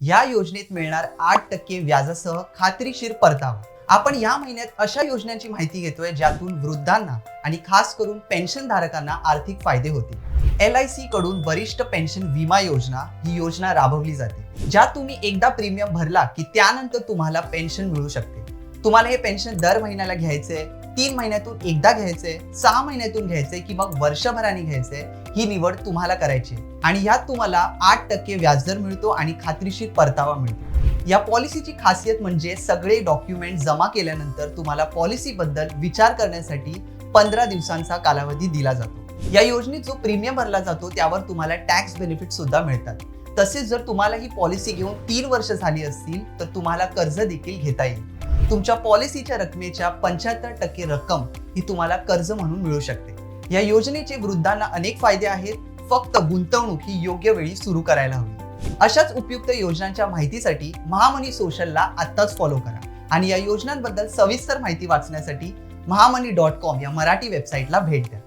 या योजनेत मिळणार आठ टक्के व्याजासह खात्रीशीर परतावा. आपण या महिन्यात अशा योजनांची माहिती घेतोय ज्यातून वृद्धांना आणि खास करून पेन्शन धारकांना आर्थिक फायदे होतील. एल आय सी कडून वरिष्ठ पेन्शन विमा योजना ही योजना राबवली जाते ज्यात तुम्ही एकदा प्रीमियम भरला की त्यानंतर तुम्हाला पेन्शन मिळू शकते. तुम्हाला हे पेन्शन दर महिन्याला घ्यायचंय तीन महिन्यातून एकदा घ्यायचंय सहा महिन्यातून घ्यायचंय की मग वर्षभराने घ्यायचंय ही निवड तुम्हाला करायची आणि यात तुम्हाला आठ टक्के व्याजदर मिळतो आणि खात्रीशीर परतावा मिळतो. या पॉलिसीची खासियत म्हणजे सगळे डॉक्युमेंट जमा केल्यानंतर तुम्हाला पॉलिसीबद्दल विचार करण्यासाठी पंधरा दिवसांचा कालावधी दिला जातो. या योजनेत जो प्रीमियम भरला जातो त्यावर तुम्हाला टॅक्स बेनिफिट सुद्धा मिळतात. तसेच जर तुम्हाला ही पॉलिसी घेऊन तीन वर्ष झाली असतील तर तुम्हाला कर्ज देखील घेता येईल. तुमच्या पॉलिसीच्या रकमेच्या पंच्याहत्तर टक्के रक्कम ही तुम्हाला कर्ज म्हणून मिळू शकते. या योजनेचे वृद्धांना अनेक फायदे आहेत. फक्त गुंतवणूक ही योग्य वेळी सुरू करायला हवी. अशाच उपयुक्त योजनांच्या माहितीसाठी महामनी सोशलला आत्ताच फॉलो करा. आणि या योजनांबद्दल सविस्तर माहिती वाचण्यासाठी महामनी डॉट कॉम या मराठी वेबसाईटला भेट द्या.